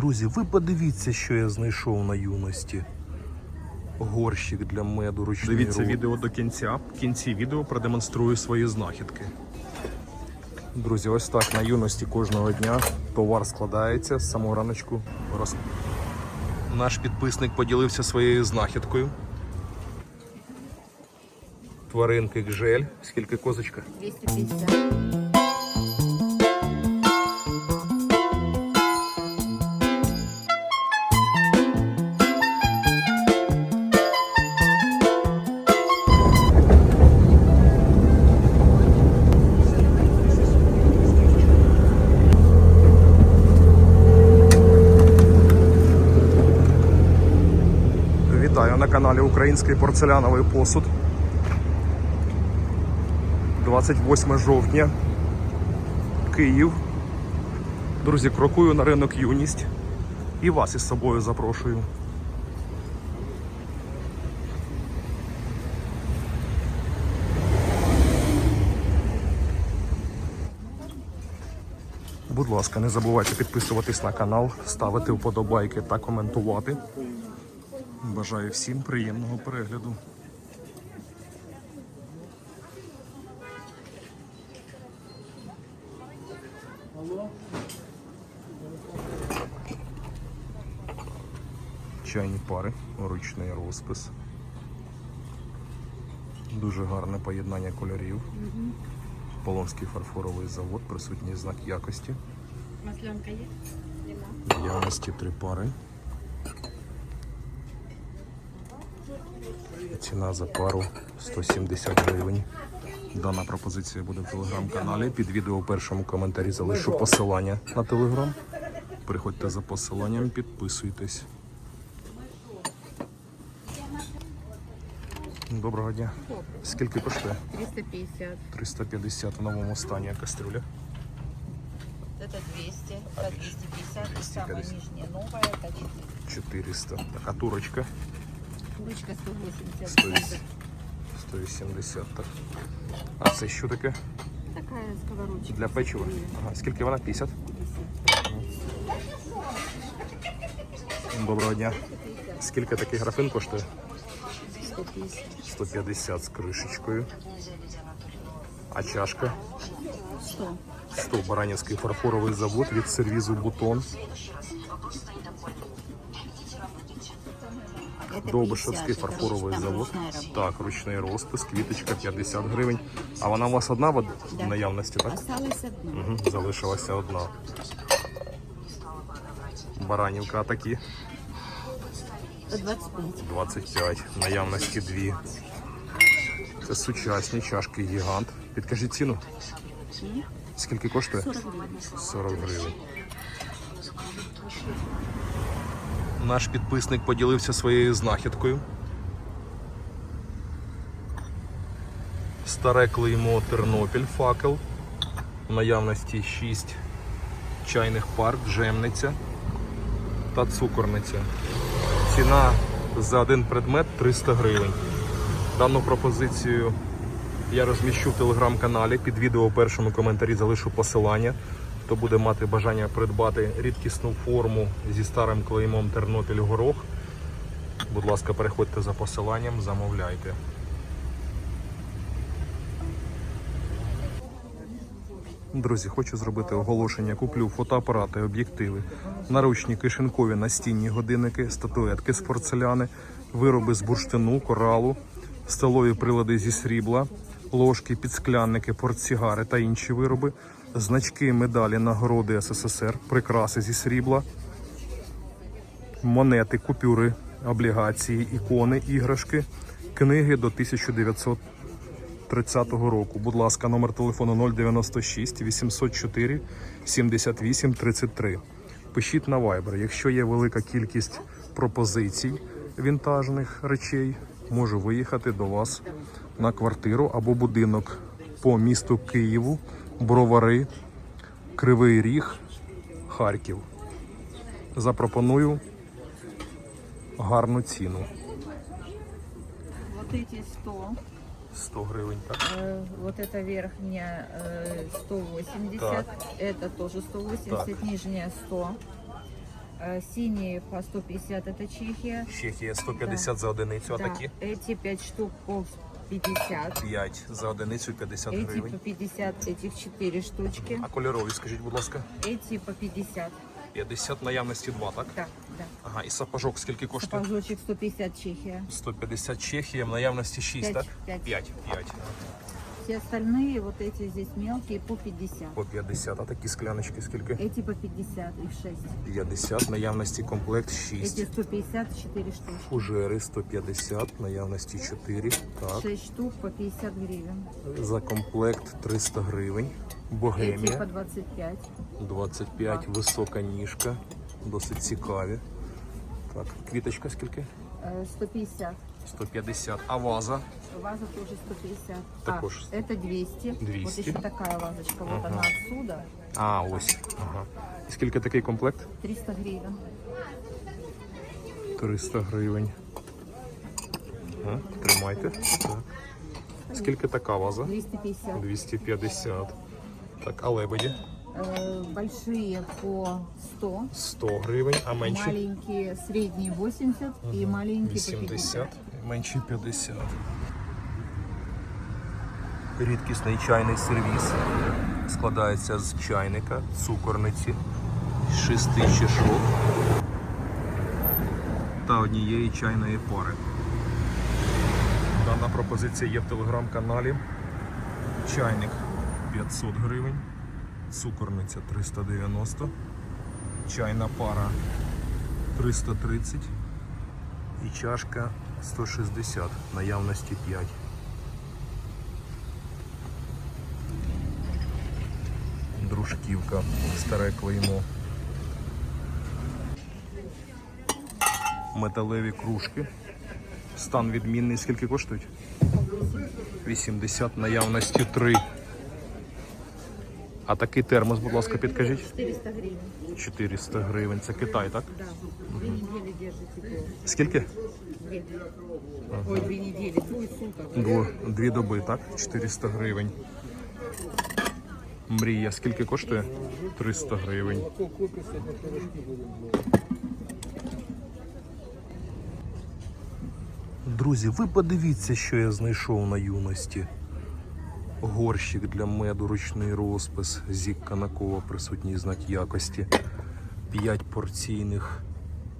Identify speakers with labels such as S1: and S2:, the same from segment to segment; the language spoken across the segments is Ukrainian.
S1: Друзі, ви подивіться, що я знайшов на юності. Горщик для меду ручний.
S2: Дивіться відео до кінця. В кінці відео продемонструю свої знахідки.
S1: Друзі, ось так на юності кожного дня товар складається з самого раночку. Роз... Наш підписник поділився своєю знахідкою. Тваринки гжель. Скільки козочка?
S3: 250.
S1: Каналі Український порцеляновий посуд. 28 жовтня. Київ. Друзі, крокую на ринок юність. І вас із собою запрошую. Будь ласка, не забувайте підписуватись на канал, ставити вподобайки та коментувати. Бажаю всім приємного перегляду. Чайні пари, ручний розпис. Дуже гарне поєднання кольорів. Полонський фарфоровий завод, присутній знак якості.
S3: Маслянка є?
S1: В Наявності три пари. Ціна за пару 170 гривень. Дана пропозиція буде в телеграм-каналі. Під відео у першому коментарі залишу посилання на телеграм. Приходьте за посиланням, підписуйтесь. Доброго дня. Скільки коштує?
S3: 350.
S1: 350 в новому стані кастрюля.
S4: Это 200, это 250, и самая
S1: 250.
S4: нижняя новая, это
S1: 400. Така турочка.
S3: Курочка 180.
S1: 180. 180. Так. А це що таке?
S3: Такая сковородочка.
S1: Для печива? Ага. Скільки вона? 50? Доброго дня. Скільки такий графин коштує?
S3: 150.
S1: 150 з кришечкою. А чашка?
S3: 100.
S1: 100 Баранівський фарфоровий завод від сервізу Бутон. Довбишевський фарфоровий завод. Так, ручний розпис, квіточка 50 гривень. А вона у вас одна в наявності, так? Угу. Залишилася одна. Баранівка такі
S3: 125.
S1: 25. Наявності дві. Це сучасні чашки гігант. Підкажіть ціну. Скільки коштує?
S3: 40 гривен.
S1: 40 гривень. Наш підписник поділився своєю знахідкою. Старе клеймо Тернопіль факел. В наявності 6 чайних пар, джемниця та цукорниця. Ціна за один предмет 300 гривень. Дану пропозицію я розміщу в телеграм-каналі. Під відео у першому коментарі залишу посилання. Хто буде мати бажання придбати рідкісну форму зі старим клеймом Тернопіль Горох. Будь ласка, переходьте за посиланням, замовляйте. Друзі, хочу зробити оголошення. Куплю фотоапарати, об'єктиви, наручні кишенькові настінні годинники, статуетки з порцеляни, вироби з бурштину, коралу, столові прилади зі срібла, ложки, підсклянники, портсігари та інші вироби, значки, медалі, нагороди СССР, прикраси зі срібла, монети, купюри, облігації, ікони, іграшки, книги до 1900 30-го року. Будь ласка, номер телефону 096 804 78 33. Пишіть на Viber. Якщо є велика кількість пропозицій вінтажних речей, можу виїхати до вас на квартиру або будинок по місту Києву, Бровари, Кривий Ріг, Харків. Запропоную гарну ціну.
S4: Вот эти 100,
S1: 100 гривень. Так?
S4: э, вот эта верхняя э, 180,
S1: Так.
S4: это тоже 180,
S1: Так.
S4: нижняя 100,
S3: Э, Синие по 150 это Чехия.
S1: Чехія 150 за одиницю, а
S3: Да,
S1: такі
S3: Эти 5 штук по 50.
S1: 5 за одиницю 50
S3: Эти по
S1: гривень.
S3: 50, этих 4 штучки.
S1: А кольорові, скажіть, будь ласка,
S3: Эти по 50.
S1: 50 наявності 2, так?
S3: Да, да.
S1: Ага, і сапожок скільки коштує?
S3: Сапожочек 150 Чехия.
S1: 150 Чехія, в наявності 6,
S3: П'ять,
S1: так?
S3: п'ять.
S1: 5, 5.
S3: Все остальные, вот эти здесь мелкие, по 50.
S1: По 50, а такі скляночки скільки?
S3: Эти по 50, их 6.
S1: 50, наявності комплект 6.
S3: Эти 150, 4 штучки.
S1: Фужери 150, наявності 4. Так.
S3: 6 штук по 50 гривен.
S1: За комплект 300 гривень.
S3: Эти по
S1: Богемія
S3: 25.
S1: 25, висока ніжка. Досить цікаві. Так, квіточка скільки?
S3: Э, 150.
S1: 150. А ваза?
S3: Ваза тоже 150.
S1: Також.
S3: А, это 200.
S1: 200.
S3: Вот еще такая вазочка. Вот она отсюда.
S1: А, ось. Ага. І скільки такий комплект?
S3: 300 гривен.
S1: 300 гривень. Ага, тримайте. Так. Скільки така ваза?
S3: 250.
S1: 250. Так, а лебеді?
S3: Э, большие по 100.
S1: 100 гривень, а менші?
S3: Маленькие, средние 80 и маленькие по 50.
S1: 80, менші 50. Рідкісний чайний сервіс. Складається з чайника, цукорниці, шести чашок та однієї чайної пари. Дана пропозиція є в телеграм-каналі. Чайник 500 гривень, цукорниця 390, чайна пара 330 і чашка 160, наявності 5. Дружківка, старе клеймо. Металеві кружки. Стан відмінний. Скільки коштують? 80, наявності 3. А такий термос, будь ласка, підкажіть.
S3: 400 гривен.
S1: 400 гривень. Це Китай, так?
S3: Недели держит тепло.
S1: Скільки?
S3: Две. Ой, две недели, двое суток.
S1: Дво, дві доби, так? 400 гривень. Мрія, скільки коштує? 300 гривень. Друзі, ви подивіться, що я знайшов на юності. Горщик для меду, ручний розпис, зік Канакова, присутній знак якості. 5 порційних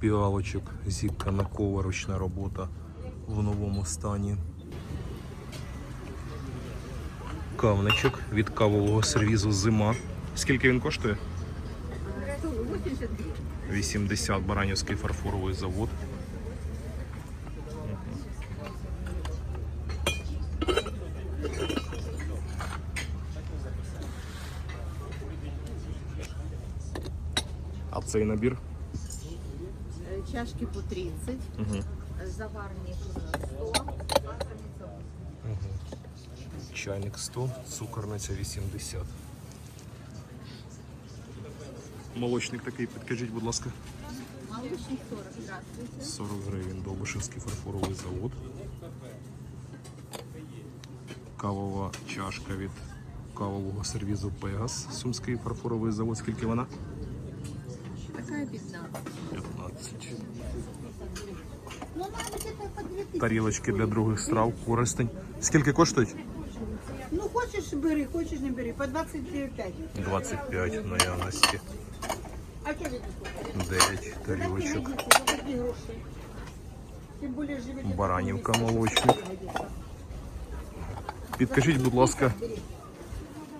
S1: піалочок, зік Канакова, ручна робота в новому стані. Кавничок від кавового сервізу зима. Скільки він коштує? 80 Баранівський фарфоровий завод. А цей набір?
S3: Э, Чашки по 30.
S1: Угу.
S3: Заварник 100.
S1: Чайник 100, цукорниця 80. Молочник такий, підкажіть, будь ласка.
S3: Молочник 40. Здравствуйте.
S1: 40 гривень Довбишевський фарфоровий завод. Кавова чашка від кавового сервізу Пегас. Сумський фарфоровий завод. Скільки вона?
S3: Такая 15.
S1: 15. Тарілочки для других страв, користень. Скільки коштують?
S5: Ну, хочеш бери, хочеш не бери, по 25.
S1: 25 наявності.
S5: А що ви
S1: 9 тарілочок.
S5: такі гроші? Тим більше живете.
S1: Баранівка молочник. Підкажіть, будь ласка,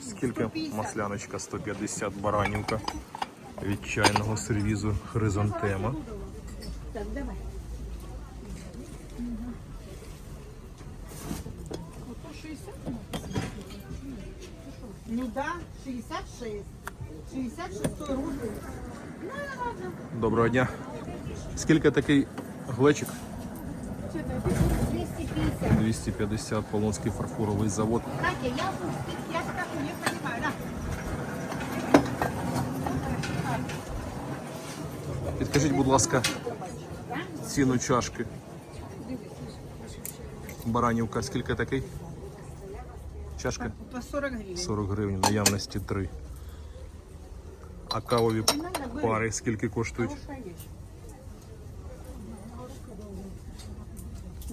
S1: скільки масляночка 150 баранівка Від чайного сервізу Хризантема.
S5: Так, давай. Ну да, 66. 66 рублів.
S1: Доброго дня. Скільки такий глечик?
S5: 250.
S1: 250 Полонський фарфоровий завод.
S5: Катя, я, я ж так не понимаю, да?
S1: Підкажіть, будь ласка, ціну чашки. Баранівка, скільки такий? Чашка?
S5: По 40 гривень.
S1: 40 гривень, наявності 3. А кавові
S5: бери.
S1: пари скільки коштують?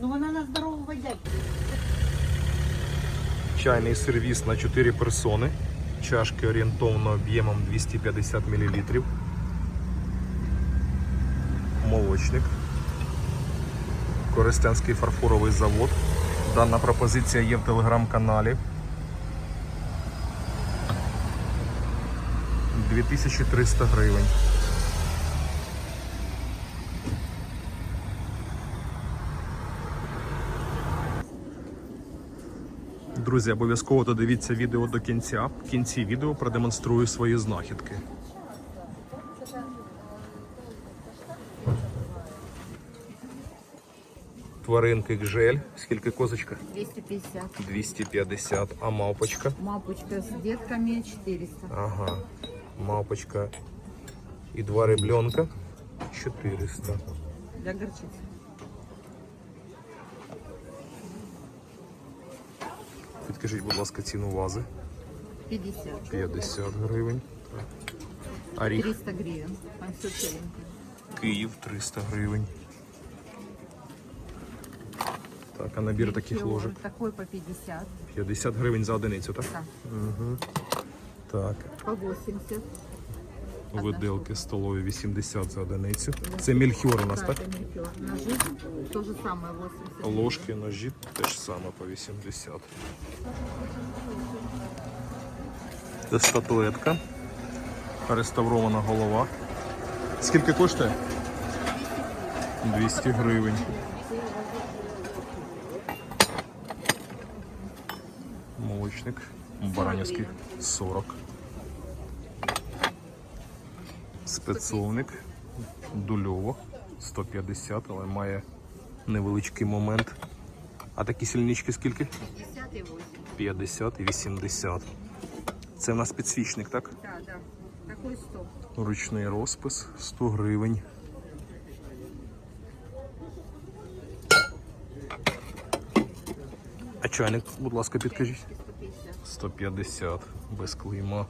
S5: Ну вона на здорову веде.
S1: Чайний сервіс на 4 персони. Чашки орієнтовно об'ємом 250 мл. Молочник. Коростенський фарфоровий завод. Дана пропозиція є в телеграм-каналі. 2300 гривень. Друзі, обов'язково додивіться відео до кінця. В кінці відео продемонструю свої знахідки. Тваринки гжель. Скільки козочка?
S3: 250.
S1: 250. А мавпочка?
S3: Мапочка с детками 400.
S1: Ага. Мавпочка і два ребленка 400.
S3: Для горчицы.
S1: Підкажіть, будь ласка, ціну вази.
S3: 50.
S1: 50 гривень. Так. Оріх
S3: 300 гривен. Там все целенькое.
S1: Київ 300 гривень. Так, а набір таких ложок
S3: Такой по 50.
S1: 50 гривень за одиницю, так?
S3: Так.
S1: Так.
S3: По 80.
S1: Виделки столові 80 за одиницю. Це мільхіор у нас, так?
S3: это мельхиор. Ножи то же самое 80.
S1: Ложки, ножі теж саме по 80. Це статуетка. Реставрована голова. Скільки коштує? 200 гривень. Молочник. Баранівський 40. Спецовник. Дульово 150, але має невеличкий момент. А такі сільнички скільки?
S3: 50 и 80.
S1: 50 і 80. Це в нас підсвічник, так?
S3: Да, да. Такой 100.
S1: Ручний розпис 100 гривень. А чайник, будь ласка, підкажіть.
S3: 150.
S1: 150 без клейма.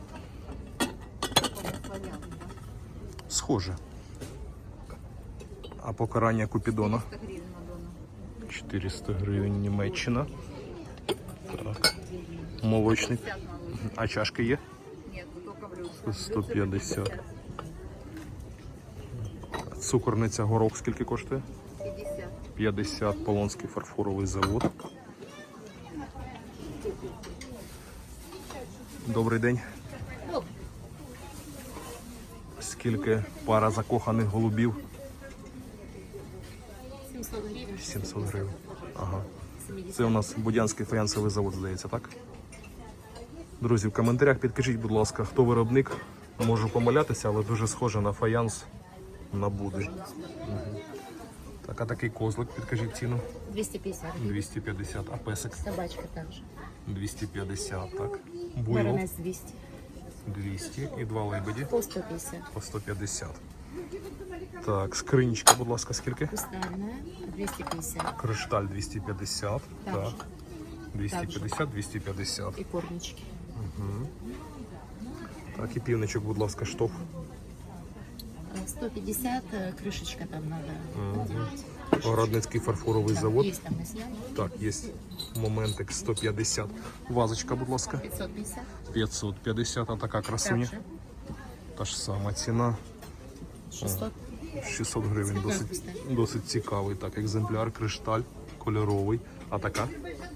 S1: Схоже. А покарання Купідона
S3: 100 гривен Мадонна.
S1: 400 гривень Німеччина. Так. Молочник. А чашки є?
S3: Ну только
S1: 150. Цукорниця горох скільки коштує?
S3: 50.
S1: 50 Полонський фарфоровий завод. Добрий день. Скільки пара закоханих голубів?
S6: 700 гривен.
S1: 700 гривень. Ага. Це у нас Будянський фаянсовий завод, здається, так? Друзі, в коментарях підкажіть, будь ласка, хто виробник. Можу помилятися, але дуже схоже на фаянс на Буди. Мгм. Так, а такий козлик, підкажіть ціну.
S6: 250 гривен.
S1: 250, а песик
S6: Собачка также.
S1: 250, так. Буйвол
S6: Баронес 200.
S1: 200 і два лебеді
S6: По 150.
S1: по 150. Так, скринічка, будь ласка, скільки?
S6: Хрустальная 250.
S1: Кришталь 250,
S6: Так.
S1: так. 250, 250.
S6: И корнички.
S1: Так, і півничок, будь ласка, штоф.
S6: Э, 150 э, крышечка там надо. делать.
S1: Городницький фарфоровий завод.
S6: Там.
S1: Так, є моментик 150. Вазочка, будь ласка,
S6: 550.
S1: 550, а така красуня. Та ж сама ціна.
S6: 600.
S1: 600 гривень. Досить, досить цікавий. Так, екземпляр, кришталь, кольоровий. А така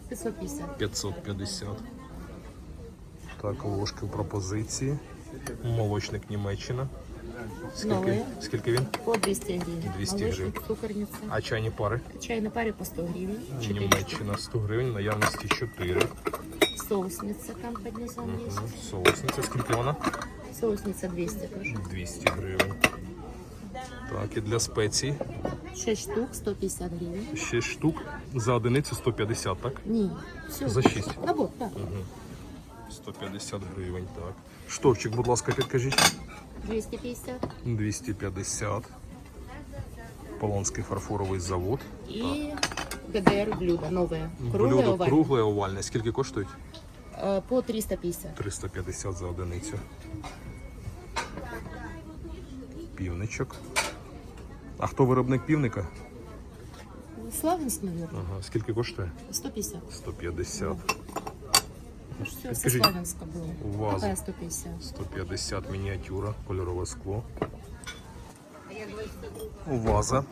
S6: 550.
S1: 550. Так, ложки в пропозиції. Молочник Німеччина. Скільки,
S6: Новий.
S1: скільки він?
S6: По 200 гривен.
S1: 200
S6: Молочник.
S1: А чайні пари?
S6: Чай на паре по 100 гривен. 4.
S1: Німеччина 100 гривень, наявності 4.
S6: Соусница там под низом есть.
S1: Соусниця, скільки вона?
S6: Соусница 200 тоже.
S1: 200 гривень. Так, і для спецій
S6: 6 штук 150 гривен.
S1: 6 штук. За одиницю 150, так?
S6: Не, все.
S1: За 6.
S6: Набор, да.
S1: 150 гривень, так. Штовчик, будь ласка, підкажіть.
S6: 250.
S1: 250. Полонський фарфоровий завод.
S6: И ГДР блюдо новое. Круглое,
S1: Блюдо
S6: овальное.
S1: кругле, овальне. Скільки коштують?
S6: Э, По 350.
S1: 350 за одиницю. півничок. А хто виробник півника?
S6: Славянск, наверное.
S1: Ага, скільки коштує?
S6: 150.
S1: 150.
S6: Все, со
S1: Скажіть,
S6: Славянска было.
S1: ваза.
S6: Какая 150?
S1: 150 мініатюра, кольорове скло. Ваза.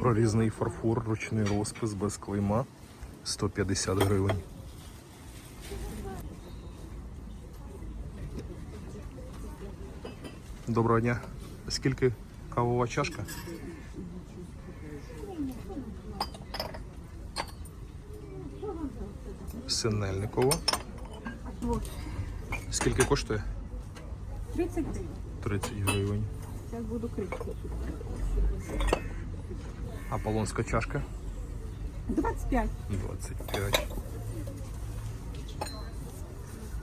S1: Прорізний фарфор, ручний розпис без клейма. 150 гривень. Доброго дня. Скільки кавова чашка? Синельникова. Скільки коштує?
S5: 30 гривень.
S1: 30 гривень.
S5: Зараз буду крити.
S1: Аполлонська чашка
S5: 25.
S1: 25.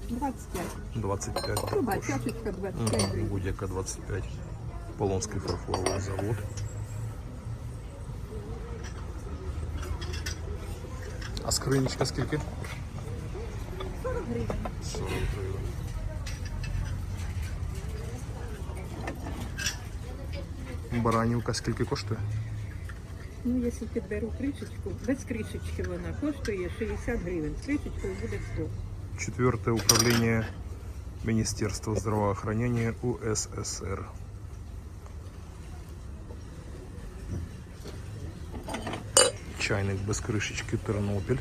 S5: 25.
S1: 25
S5: Люба, чашечка 25
S1: Мгм,
S5: гривень.
S1: Будь-яка 25. Полонський фарфоровий завод. скринічка скільки?
S5: 40 гривень.
S1: 40 гривень. Баранівка скільки коштує?
S5: Ну, якщо підберу кришечку, без кришечки вона коштує 60 гривень. З кришечкою буде 100.
S1: Четвертое управление Министерства здравоохранения УССР. Чайник без крышечки Тернопіль.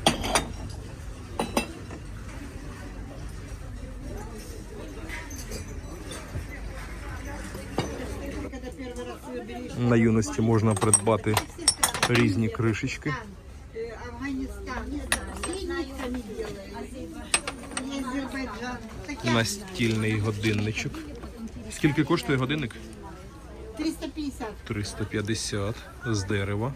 S1: На юності можна придбати різні кришечки. Настільний годинничок. Скільки коштує годинник?
S5: 350.
S1: 350 з дерева,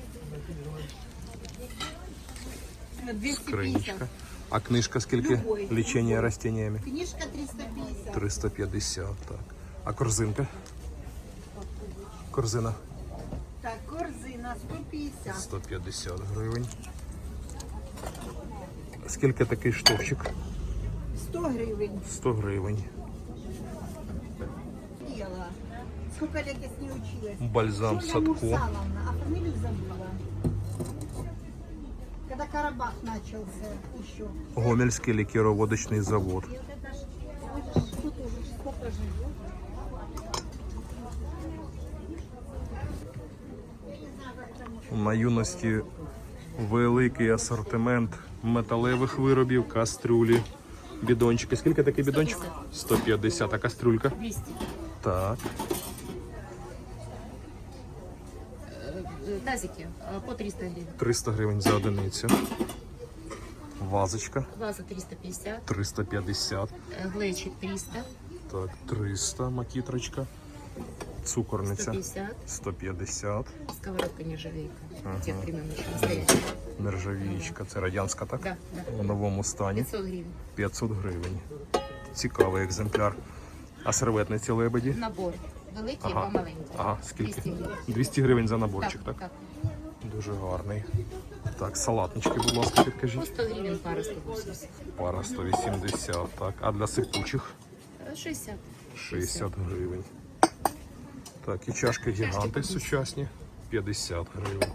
S5: 250.
S1: скринічка. А книжка скільки?
S5: Любой.
S1: Лічення растіннями?
S5: Книжка 350.
S1: 350, так. А корзинка? Корзина
S5: Так, корзина 150.
S1: 150 гривень. Скільки такий штовчик?
S5: 100 гривень.
S1: 100 гривень.
S5: Дела. Сколько лет я с ней училась?
S1: Бальзам
S5: Юлия
S1: Садко.
S5: Мурсаловна, а фамилию забыла. Когда Карабах начался еще.
S1: Гомельський лікероводочний завод. На юності великий асортимент металевих виробів, кастрюлі, бідончики. Скільки такий бідончик? 150, а кастрюлька?
S6: 200.
S1: Так.
S6: Э, Тазики э, по 300 гривен.
S1: 300 гривень за одиницю. Вазочка
S6: Ваза 350.
S1: 350.
S6: э, Глечик 300.
S1: Так, 300 макітрочка. Цукорниця
S6: 150.
S1: 150.
S6: Сковородка нержавейка.
S1: Ага.
S6: Тех времен настоящая.
S1: Нержавіючка. Це радянська, так?
S6: Да, да.
S1: У новому стані
S6: 500 гривен.
S1: 500 гривень. Цікавий екземпляр. А серветниці лебеді?
S6: Набор. Великий,
S1: Ага.
S6: ага. маленький.
S1: Ага, скільки?
S6: 200 гривен.
S1: 200 гривень за наборчик, так?
S6: так.
S1: Дуже гарний. Так, салатнички, будь ласка,
S6: По
S1: підкажіть.
S6: 100 гривен пара 180.
S1: Пара 180, так. А для сипучих
S6: Э, 60.
S1: 60 гривень. Так, і чашки гіганти сучасні 50 гривень.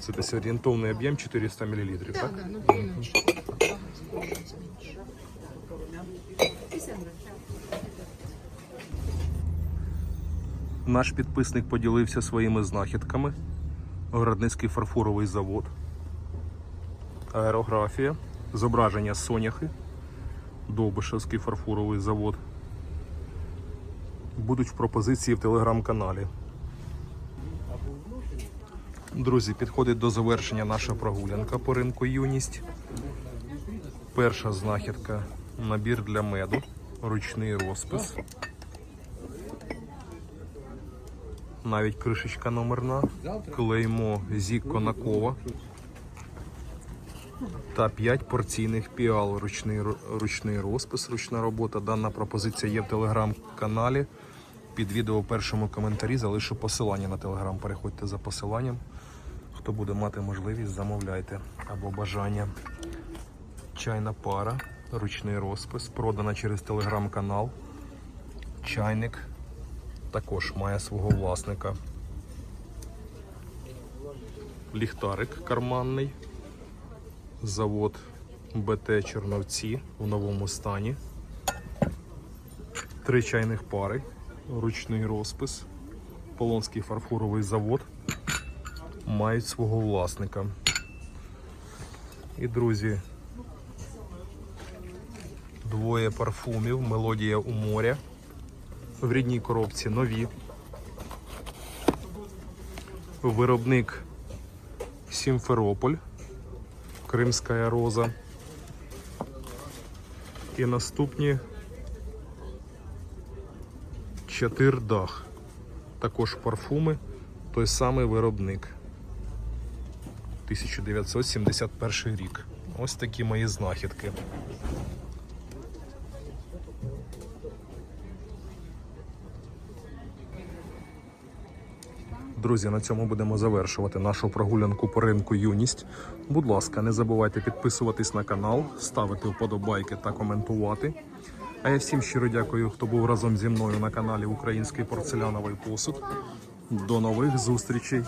S1: Це десь орієнтовний об'єм 400 мл, так?
S6: да, ну чуть меньше. 50 гривен.
S1: Наш підписник поділився своїми знахідками. Городницький фарфоровий завод, аерографія, зображення соняхи, Довбишевський фарфоровий завод. Будуть в пропозиції в телеграм-каналі. Друзі, підходить до завершення наша прогулянка по ринку юність. Перша знахідка набір для меду, ручний розпис. Навіть кришечка номерна, клеймо Зік Конакова та 5 порційних піал. Ручний, ручний розпис, ручна робота. Дана пропозиція є в телеграм-каналі. Під відео в першому коментарі залишу посилання на телеграм. Переходьте за посиланням. Хто буде мати можливість, замовляйте або бажання. Чайна пара, ручний розпис, продана через телеграм-канал. Чайник також має свого власника. Ліхтарик карманний. Завод БТ Черновці в новому стані. Три чайних пари, ручний розпис, Полонський фарфоровий завод мають свого власника. І друзі, двоє парфумів, мелодія у моря. В рідній коробці нові. Виробник Сімферополь, Кримська роза. І наступні Чатирдах. Також парфуми, той самий виробник. 1971 рік. Ось такі мої знахідки. Друзі, на цьому будемо завершувати нашу прогулянку по ринку юність. Будь ласка, не забувайте підписуватись на канал, ставити вподобайки та коментувати. А я всім щиро дякую, хто був разом зі мною на каналі Український порцеляновий посуд. До нових зустрічей!